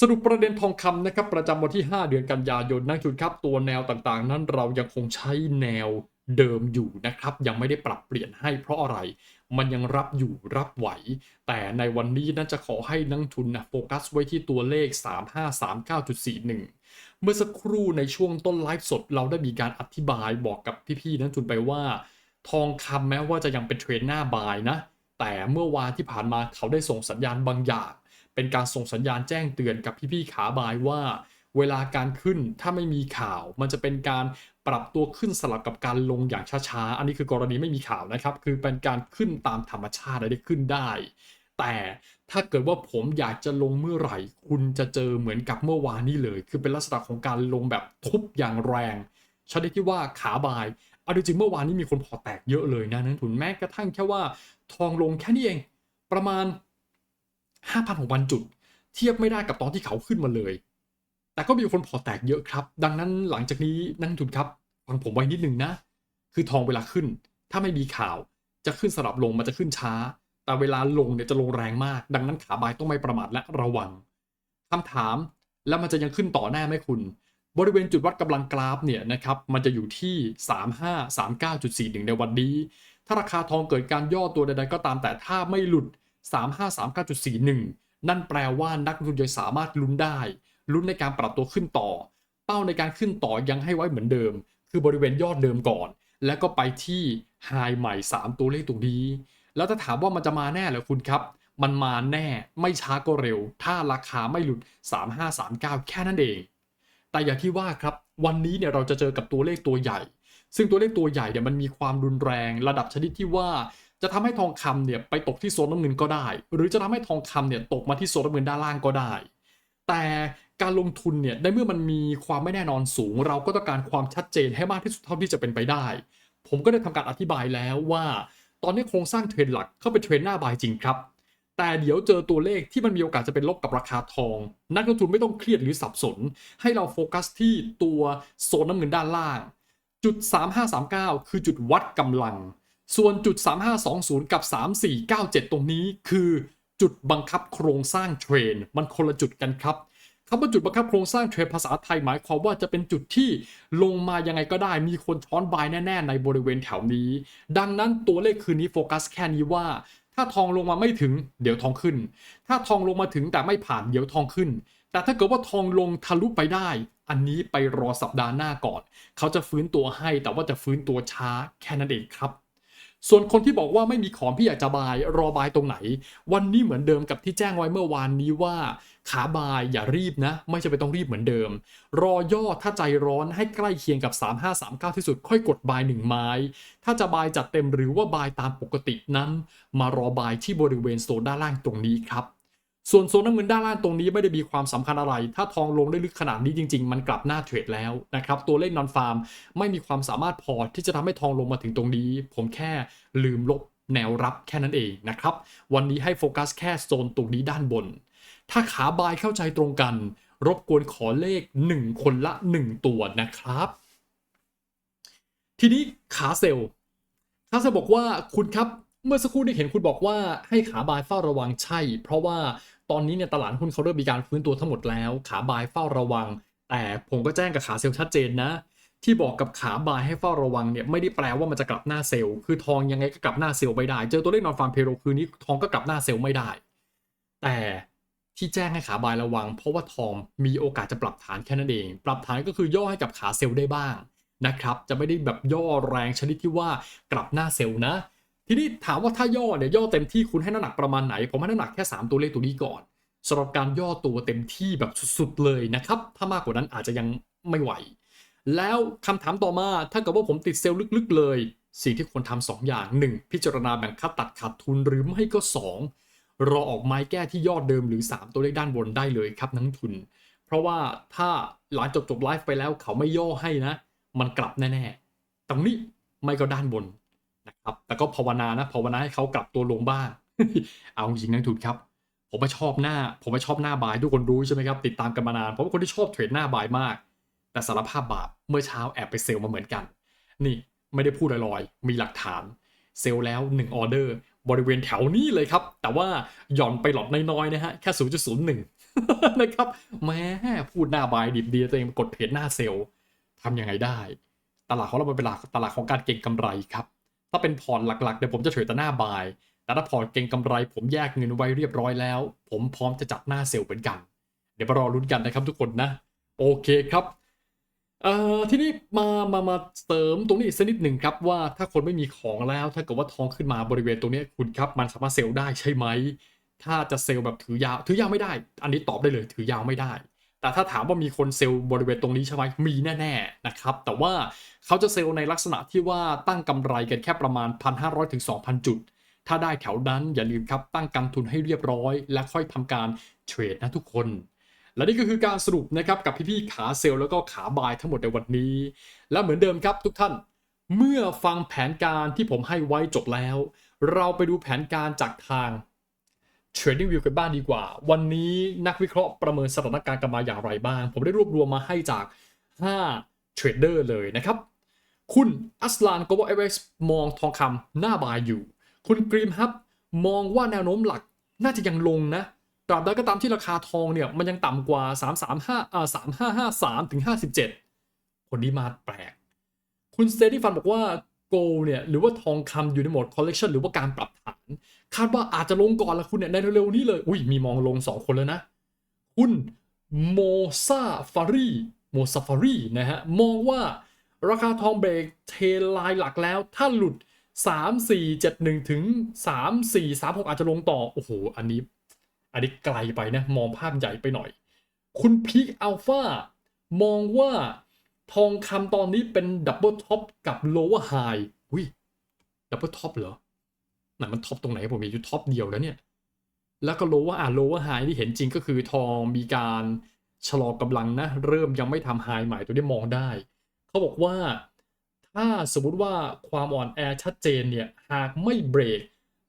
สรุปประเด็นทองคำนะครับประจำวันที่ 5 เดือนกันยายนนักทุนครับตัวแนวต่างๆ นั้นเรายังคงใช้แนวเดิมอยู่นะครับ ยังไม่ได้ปรับเปลี่ยนให้เพราะอะไร มันยังรับอยู่รับไหว แต่ในวันนี้น่าจะขอให้นักทุนนะโฟกัสไว้ที่ตัวเลข 3539.41 เมื่อสักครู่ในช่วงต้นไลฟ์สดเราได้มีการอธิบายบอกกับพี่ๆนักทุนไปว่า ทองคำแม้ว่าจะยังเป็นเทรนหน้าบายนะ แต่เมื่อวานที่ผ่านมาเขาได้ส่งสัญญาณบางอย่าง เป็นการส่งสัญญาณแจ้งเตือนกับพี่ๆขาบายว่า เวลาการขึ้นถ้าไม่มีข่าว มันจะเป็นการปรับตัวขึ้นสลับกับการลงอย่างช้าๆ อันนี้คือกรณีไม่มีข่าวนะครับ คือเป็นการขึ้นตามธรรมชาติได้ขึ้นได้ แต่ถ้าเกิดว่าผมอยากจะลงเมื่อไหร่ คุณจะเจอเหมือนกับเมื่อวานนี้เลย คือเป็นลักษณะของการลงแบบทุบอย่างแรงชนิดที่ว่าขาบายเอาจริงเมื่อวานนี้มีคนพอแตกเยอะเลยนะนักทุนแม้กระทั่งแค่ว่าทองลงแค่นี้เอง ประมาณ 5,600 จุด เทียบไม่ได้กับตอนที่เขาขึ้นมาเลย แต่ก็มีคนพอแตกเยอะครับ ดังนั้นหลังจากนี้นักทุนครับฟังผมไว้นิดนึงนะ คือทองเวลาขึ้น ถ้าไม่มีข่าวจะขึ้นสลับลงมันจะขึ้นช้า แต่เวลาลงเนี่ยจะลงแรงมาก ดังนั้นขาบายต้องไม่ประมาทและระวังคำถามแล้วมันจะยังขึ้นต่อหน้าไหมคุณ บริเวณจุดวัดกำลังกราฟเนี่ยนะครับมันจะอยู่ที่ 3539.41 ในวันนี้ ถ้าราคาทองเกิดการย่อตัวใดๆก็ตามแต่ถ้าไม่หลุด 3539.41 นั่นแปลว่านักลงทุนจะสามารถลุ้นได้ลุ้นในการปรับตัวขึ้นต่อ เป้าในการขึ้นต่อยังให้ไว้เหมือนเดิม คือบริเวณยอดเดิมก่อน แล้วก็ไปที่ไฮใหม่ 3 ตัวเลขตรงนี้ แล้วถ้าถามว่ามันจะมาแน่หรือคุณครับ มันมาแน่ไม่ช้าก็เร็ว ถ้าราคาไม่หลุด 3539 แค่นั้นเอง แต่อย่างที่ว่าครับ วันนี้เนี่ยเราจะเจอกับตัวเลขตัวใหญ่ ซึ่งตัวเลขตัวใหญ่เนี่ยมันมีความรุนแรงระดับชนิดที่ว่า จะทำให้ทองคำเนี่ยไปตกที่โซนน้ำเงินก็ได้ หรือจะทำให้ทองคำเนี่ยตกมาที่โซนน้ำเงินด้านล่างก็ได้ แต่การลงทุนเนี่ยในเมื่อมันมีความไม่แน่นอนสูง เราก็ต้องการความชัดเจนให้มากที่สุดเท่าที่จะเป็นไปได้ ผมก็ได้ทำการอธิบายแล้วว่า ตอนนี้โครงสร้างเทรนหลักเข้าเป็นเทรนหน้าบายจริงครับ แต่เดี๋ยวเจอตัวเลขที่มันมีโอกาสจะเป็นลบกับราคาทอง นักลงทุนไม่ต้องเครียดหรือสับสน ให้เราโฟกัสที่ตัวโซนน้ำเงินด้านล่าง จุด 3539 คือจุดวัดกำลัง ส่วนจุด 3520 กับ 3497 ตรงนี้คือจุดบังคับโครงสร้างเทรน มันคนละจุดกันครับคำว่าจุดบังคับโครงสร้างเทรนภาษาไทยหมายความว่าจะเป็นจุดที่ลงมายังไงก็ได้มีคนช้อนบายแน่ ๆ ในบริเวณแถวนี้ ดังนั้นตัวเลขคืนนี้โฟกัสแค่นี้ว่า ถ้าทองลงมาไม่ถึงเดี๋ยวทองขึ้น ถ้าทองลงมาถึงแต่ไม่ผ่านเดี๋ยวทองขึ้น แต่ถ้าเกิดว่าทองลงทะลุไปได้ อันนี้ไปรอสัปดาห์หน้าก่อน เขาจะฟื้นตัวให้แต่ว่าจะฟื้นตัวช้าแค่นั้นเองครับ ส่วนคนที่บอกว่าไม่มีของพี่อยากจะบายรอบายตรงไหน วันนี้เหมือนเดิมกับที่แจ้งไว้เมื่อวานนี้ว่า ขาบายอย่ารีบนะ ไม่จะไปนต้องรีบเหมือนเดิม รอย่อถ้าใจร้อนให้ใกล้เคียงกับ 3539 ที่สุดค่อยกดบายหนึ่งไม้ ถ้าจะบายจัดเต็มหรือว่าบายตามปกตินั้น มารอบายที่บริเวณโซนด้านล่างตรงนี้ครับ ส่วนโซนน้ำเงินด้านล่างตรงนี้ไม่ได้มีความสำคัญอะไร ถ้าทองลงได้ลึกขนาดนี้จริง ๆ มันกลับหน้าเทรดแล้วนะครับ ตัวเลขนอนฟาร์มไม่มีความสามารถพอที่จะทำให้ทองลงมาถึงตรงนี้ ผมแค่ลืมลบแนวรับแค่นั้นเองนะครับ วันนี้ให้โฟกัสแค่โซนตรงนี้ด้านบน ถ้าขาบายเข้าใจตรงกัน รบกวนขอเลข 1 คนละ 1 ตัวนะครับ ทีนี้ขาเซลล์ถ้าจะบอกว่าคุณครับเมื่อสักครู่ได้เห็นคุณบอกว่าให้ขาบายเฝ้าระวังใช่ เพราะว่า ตอนนี้เนี่ยตลาดหุ้นเขาเริ่มมีการฟื้นตัวทั้งหมดแล้ว ขาบายเฝ้าระวัง แต่ผมก็แจ้งกับขาเซลล์ชัดเจนนะ ที่บอกกับขาบายให้เฝ้าระวังเนี่ยไม่ได้แปลว่ามันจะกลับหน้าเซลล์คือทองยังไงก็กลับหน้าเซลล์ไม่ได้ เจอตัวเลขนอนฟาร์มเพโรคืนนี้ทองก็กลับหน้าเซลล์ไม่ได้ แต่ที่แจ้งให้ขาบายระวัง เพราะว่าทองมีโอกาสจะปรับฐานแค่นั้นเอง ปรับฐานก็คือย่อให้กับขาเซลล์ได้บ้างนะครับ จะไม่ได้แบบย่อแรงชนิดที่ว่ากลับหน้าเซลล์นะ ทีนี้ถามว่าถ้าย่อเนี่ยย่อเต็มที่คุณให้น้ำหนักประมาณไหน ผมให้น้ำหนักแค่ 3 ตัวเลขตัวนี้ก่อนสำหรับการย่อตัวเต็มที่แบบสุดๆเลยนะครับ ถ้ามากกว่านั้นอาจจะยังไม่ไหว แล้วคำถามต่อมาถ้าเกิดว่าผมติดเซลล์ลึกๆเลย สิ่งที่ควรทำสองอย่าง 1. พิจารณาแบ่งค่าตัดขาดทุนหรือไม่ก็ 2. รอออกไม้แก้ที่ยอดเดิมหรือ 3 ตัวเลขด้านบนได้เลยครับนักทุน เพราะว่าถ้าหลังจบจบไลฟ์ไปแล้วเขาไม่ย่อให้นะ มันกลับแน่ๆตรงนี้ไม่ก็ด้านบน นะครับแต่ก็ภาวนานะภาวนาให้เขากลับตัวลงบ้างเอาจริงนักทุนครับ ผมไม่ชอบหน้า ผมไม่ชอบหน้าบายทุกคนรู้ใช่ไหมครับติดตามกันมานานผมเป็นคนที่ชอบเทรดหน้าบายมาก แต่สารภาพบาปเมื่อเช้าแอบไปเซลล์มาเหมือนกัน นี่ไม่ได้พูดลอยๆ มีหลักฐาน เซลล์แล้ว1ออเดอร์บริเวณแถวนี้เลยครับ แต่ว่าหย่อนไปหลอดน้อยๆนะฮะแค่ 0.01 นะครับแม้พูดหน้าบายดิบดีตัวเองกดเพจหน้าเซลล์ทำยังไงได้ ตลาดของเราเป็นตลาดตลาดของการเก็งกำไรครับ ถ้าเป็นพอร์ตหลักๆเดี๋ยวผมจะเฉยแต่หน้าบาย แต่ถ้าพอร์ตเก็งกำไร ผมแยกเงินไว้เรียบร้อยแล้ว ผมพร้อมจะจัดหน้าเซลล์เหมือนกัน เดี๋ยวมารอลุ้นกันนะครับทุกคนนะ โอเคครับเอ่อทีนี้มามามาเสริมตรงนี้สักนิดหนึ่งครับว่าถ้าคนไม่มีของแล้วถ้าเกิดว่าทองขึ้นมาบริเวณตรงนี้คุณครับมันสามารถเซลล์ได้ใช่ไหมถ้าจะเซลล์แบบถือยาวถือยาวไม่ได้ อันนี้ตอบได้เลยถือยาวไม่ได้ แต่ถ้าถามว่ามีคนเซลล์บริเวณตรงนี้ใช่ไหมมีแน่ๆนะครับ แต่ว่าเขาจะเซลล์ในลักษณะที่ว่าตั้งกำไรกันแค่ประมาณ 1,500ถึง2,000 จุด ถ้าได้แถวนั้นอย่าลืมครับตั้งกำทุนให้เรียบร้อย และค่อยทำการเทรดนะทุกคนและนี่ก็คือการสรุปนะครับกับพี่ๆขาเซลล์แล้วก็ขาบายทั้งหมดในวันนี้ และเหมือนเดิมครับทุกท่าน เมื่อฟังแผนการที่ผมให้ไว้จบแล้ว เราไปดูแผนการจากทาง Trading View กันบ้างดีกว่า วันนี้นักวิเคราะห์ประเมินสถานการณ์กันมาอย่างไรบ้าง ผมได้รวบรวมมาให้จาก 5 เทรดเดอร์เลยนะครับ คุณอัสลาน Global FX มองทองคำหน้าบายอยู่ คุณกรีมฮับมองว่าแนวโน้มหลักน่าจะยังลงนะตราบใดก็ตามที่ราคาทองเนี่ยมันยังต่ำกว่า 335อ่า3553ถึง57 คนนี้มาแปลก คุณสเตดี้ฟันบอกว่าโกลเนี่ยหรือว่าทองคำอยู่ในโหมดคอลเล t ชันหรือว่าการปรับฐ คาดว่าอาจจะลงก่อนละคุณเนี่ยในเร็วๆนี้เลย อุ้ยมีมองลง 2 คนแล้วนะ คุณโมซาฟารีโมซาฟารีนะฮะ มองว่าราคาทองเบรกเทไลน์หลักแล้ว ถ้าหลุด 3 4 7 1 ถึง 3 4 3 6 อาจจะลงต่อ โอ้โห อันนี้ อันนี้ไกลไปนะ มองภาพใหญ่ไปหน่อย คุณพีคอัลฟามองว่าทองคำตอนนี้เป็นดับเบิลท็อปกับโลว์ไฮอุ้ยดับเบิลท็อปเหรอ ไหนมันท็อปตรงไหนผมมีอยู่ท็อปเดียวแล้วเนี่ย แล้วก็โลว์อะโลว์ไฮที่เห็นจริงก็คือทองมีการชะลอกำลังนะ เริ่มยังไม่ทำไฮใหม่ตัวนี้มองได้ เขาบอกว่าถ้าสมมติว่าความอ่อนแอชัดเจนเนี่ย หากไม่เบรก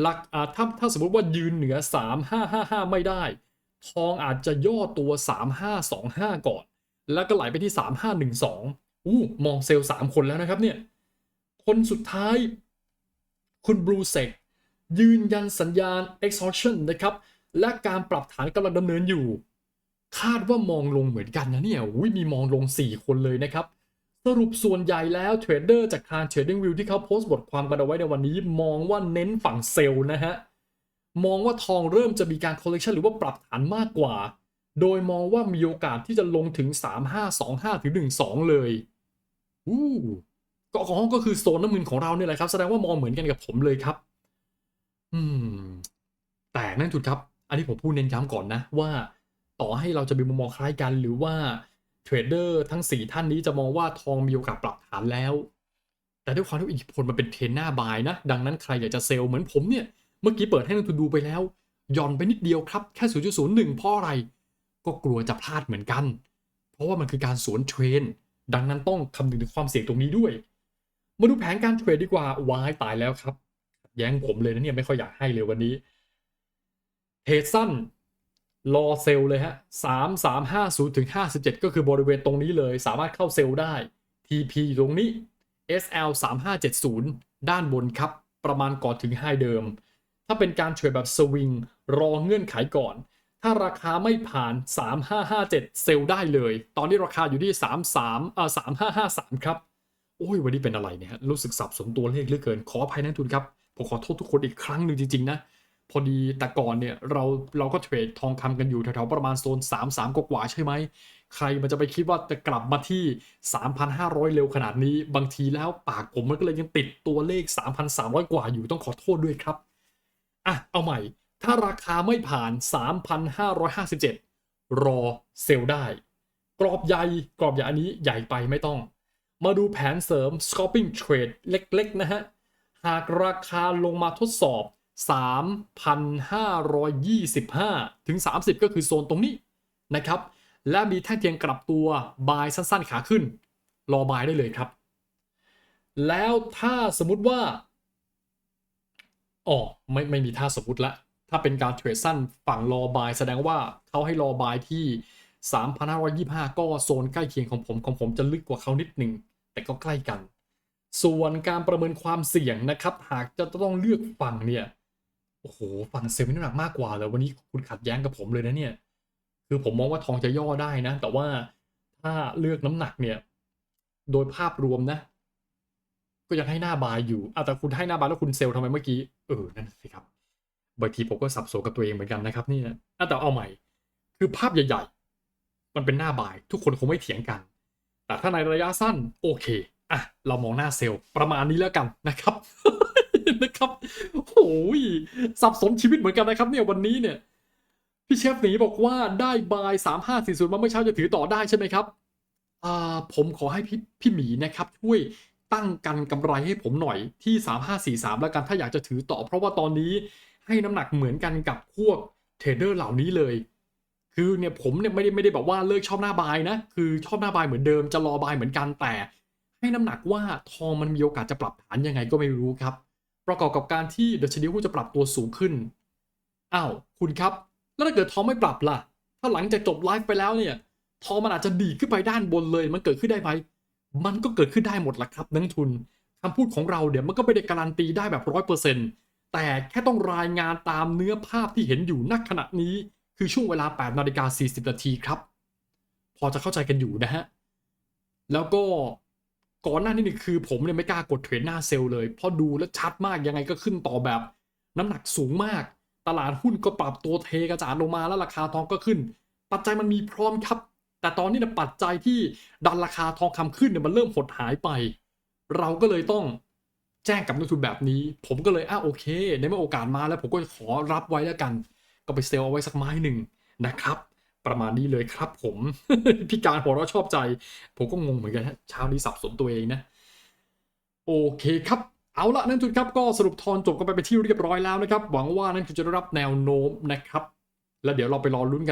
หลักอาถ้าถ้าสมมติว่ายืนเหนือ 3555 ไม่ได้ ทองอาจจะย่อตัว 3525 ก่อน แล้วก็ไหลไปที่ 3512 อู้มองเซลล์3คนแล้วนะครับเนี่ย คนสุดท้าย คุณบรูเซก ยืนยันสัญญาณ exhaustion นะครับและการปรับฐานกำลังดำเนินอยู่ คาดว่ามองลงเหมือนกันนะเนี่ยอุ้ยมีมองลง 4 คนเลยนะครับ สรุปส่วนใหญ่แล้วเทรดเดอร์จากทาง Trading View ที่เขาโพสต์บทความกันเอาไว้ในวันนี้ มองว่าเน้นฝั่งเซลล์นะฮะมองว่าทองเริ่มจะมีการ collection หรือว่าปรับฐานมากกว่า โดยมองว่ามีโอกาสที่จะลงถึง 3525 ถึง 12 เลยอู้เก็ของก็คือโซนน้ำเงินของเราเนี่ยแหละครับ แสดงว่ามองเหมือนกันกับผมเลยครับ อืม แต่นั่นจุดครับ อันนี้ผมพูดเน้นย้ำก่อนนะ ว่าต่อให้เราจะมีมุมมองคล้ายกันหรือว่าเทรดเดอร์ทั้ง 4 ท่านนี้จะมองว่าทองมีโอกาสปรับฐานแล้ว แต่ด้วยความที่อิทธิพลมันเป็นเทรนหน้าบายนะ ดังนั้นใครอยากจะเซลล์เหมือนผมเนี่ย เมื่อกี้เปิดให้นักทุนดูไปแล้วหย่อนไปนิดเดียวครับ แค่ 0.01เพราะอะไร ก็กลัวจะพลาดเหมือนกัน เพราะว่ามันคือการสวนเทรนดังนั้นต้องคำนึงถึงความเสี่ยงตรงนี้ด้วย มาดูแผนการเทรดดีกว่า วายตายแล้วครับ แย้งผมเลยนะเนี่ยไม่ค่อยอยากให้เลยวันนี้เทรดสั้นรอเซลล์เลยฮะ3 3 5 0ถึง57ก็คือบริเวณตรงนี้เลยสามารถเข้าเซลล์ได้ TP อยู่ตรงนี้ SL 3570ด้านบนครับ ประมาณก่อนถึงไฮเดิม ถ้าเป็นการเทรดแบบสวิงรอเงื่อนไขก่อน ถ้าราคาไม่ผ่าน 3557 เซลล์ได้เลย ตอนนี้ราคาอยู่ที่ 33เอ่อ3553 ครับ โอ้ย วันนี้เป็นอะไรเนี่ยรู้สึกสับสนตัวเลขเหลือเกิน ขออภัยนักทุนครับ ผมขอโทษทุกคนอีกครั้งหนึ่งจริง ๆ นะ พอดีแต่ก่อนเนี่ยเราเราก็เทรดทองคำกันอยู่แถวๆประมาณโซน 3 3 กว่าใช่ไหม ใครมันจะไปคิดว่าจะกลับมาที่ 3,500 เร็วขนาดนี้ บางทีแล้วปากผมมันก็เลยยังติดตัวเลข 3,300 กว่าอยู่ต้องขอโทษด้วยครับอะเอาใหม่ ถ้าราคาไม่ผ่าน 3,557 รอเซลล์ได้ กรอบใหญ่กรอบใหญ่อันนี้ใหญ่ไปไม่ต้อง มาดูแผนเสริม scalping trade เล็ก ๆ นะฮะ หากราคาลงมาทดสอบ 3,525 ถึง 30 ก็คือโซนตรงนี้นะครับ และมีแท่งเทียงกลับตัวบายสั้นๆขาขึ้น รอบายได้เลยครับ แล้วถ้าสมมุติว่าอ๋อไม่ไม่มีท่าสมมุติละถ้าเป็นการเทรดสั้นฝั่งรอบาย แสดงว่าเขาให้รอบายที่ 3,525 ก็โซนใกล้เคียงของผมของผมจะลึกกว่าเขานิดหนึ่งแต่ก็ใกล้กัน ส่วนการประเมินความเสี่ยงนะครับ หากจะต้องเลือกฝั่งเนี่ยโอ้โหฝั่งเซลล์มีน้ำหนักมากกว่าเลยวันนี้คุณขัดแย้งกับผมเลยนะเนี่ย คือผมมองว่าทองจะย่อได้นะ แต่ว่าถ้าเลือกน้ำหนักเนี่ย โดยภาพรวมนะ ก็ยังให้หน้าบายอยู่อะแต่คุณให้หน้าบายแล้วคุณเซลล์ทำไมเมื่อกี้เออนั่นสิครับบางทีผมก็สับสนกับตัวเองเหมือนกันนะครับนี่ยอะแต่เอาใหม่ คือภาพใหญ่ ๆ มันเป็นหน้าบาย ทุกคนคงไม่เถียงกัน แต่ถ้าในระยะสั้นโอเค อะเรามองหน้าเซลล์ประมาณนี้แล้วกันนะครับนะครับโอ้ยสับสนชีวิตเหมือนกันนะครับเนี่ยวันนี้เนี่ย พี่เชฟหนีบอกว่าได้บายสามห้าสี่ศูนย์มาเมื่อเช้าจะถือต่อได้ใช่ไหมครับอ่าผมขอให้พี่พี่หมีนะครับช่วยตั้งกันกำไรให้ผมหน่อยที่ 3543 แล้วกันถ้าอยากจะถือต่อ เพราะว่าตอนนี้ให้น้ำหนักเหมือนกันกับพวกเทรดเดอร์เหล่านี้เลย คือเนี่ยผมเนี่ยไม่ได้ไม่ได้แบบว่าเลิกชอบหน้าบายนะ คือชอบหน้าบายเหมือนเดิมจะรอบายเหมือนกันแต่ ให้น้ำหนักว่าทองมันมีโอกาสจะปรับฐานยังไงก็ไม่รู้ครับ ประกอบกับการที่ดัชนีหุ้นจะปรับตัวสูงขึ้นอ้าวคุณครับ แล้วถ้าเกิดทองไม่ปรับล่ะ ถ้าหลังจากจบไลฟ์ไปแล้วเนี่ยทองมันอาจจะดีขึ้นไปด้านบนเลย มันเกิดขึ้นได้ไหมมันก็เกิดขึ้นได้หมดละครับนักทุนคำพูดของเราเดี๋ยวมันก็ไม่ได้การันตีได้แบบร้อยเปอร์เซ็นต์แต่แค่ต้องรายงานตามเนื้อภาพที่เห็นอยู่ณขณะนี้ คือช่วงเวลา8นาฬิกา40นาทีครับ พอจะเข้าใจกันอยู่นะฮะ แล้วก็ ก่อนหน้านี้นี่คือผมเนี่ยไม่กล้ากดเทรดหน้าเซลล์เลยเพราะดูแล้วชัดมากยังไงก็ขึ้นต่อแบบ น้ำหนักสูงมาก ตลาดหุ้นก็ปรับตัวเทกระจาดลงมาแล้วราคาทองก็ขึ้น ปัจจัยมันมีพร้อมครับ แต่ตอนนี้นะปัจจัยที่ดันราคาทองคำขึ้นเนี่ยมันเริ่มหดหายไป เราก็เลยต้องแจ้งกับนักทุนแบบนี้ ผมก็เลยอ้าโอเค ในเมื่อโอกาสมาแล้วผมก็ขอรับไว้แล้วกัน ก็ไปเซลล์เอาไว้สักไม้หนึ่งนะครับ ประมาณนี้เลยครับผมพี่การหัวเราะชอบใจ ผมก็งงเหมือนกันเช้านี้สับสนตัวเองนะ โอเคครับเอาละนั่นทุนครับก็สรุปทอนจบกันไปเป็นที่เรียบร้อยแล้วนะครับ หวังว่านั่นคือจะได้รับแนวโน้มนะครับ แล้วเดี๋ยวเราไปรอลุ้นกัน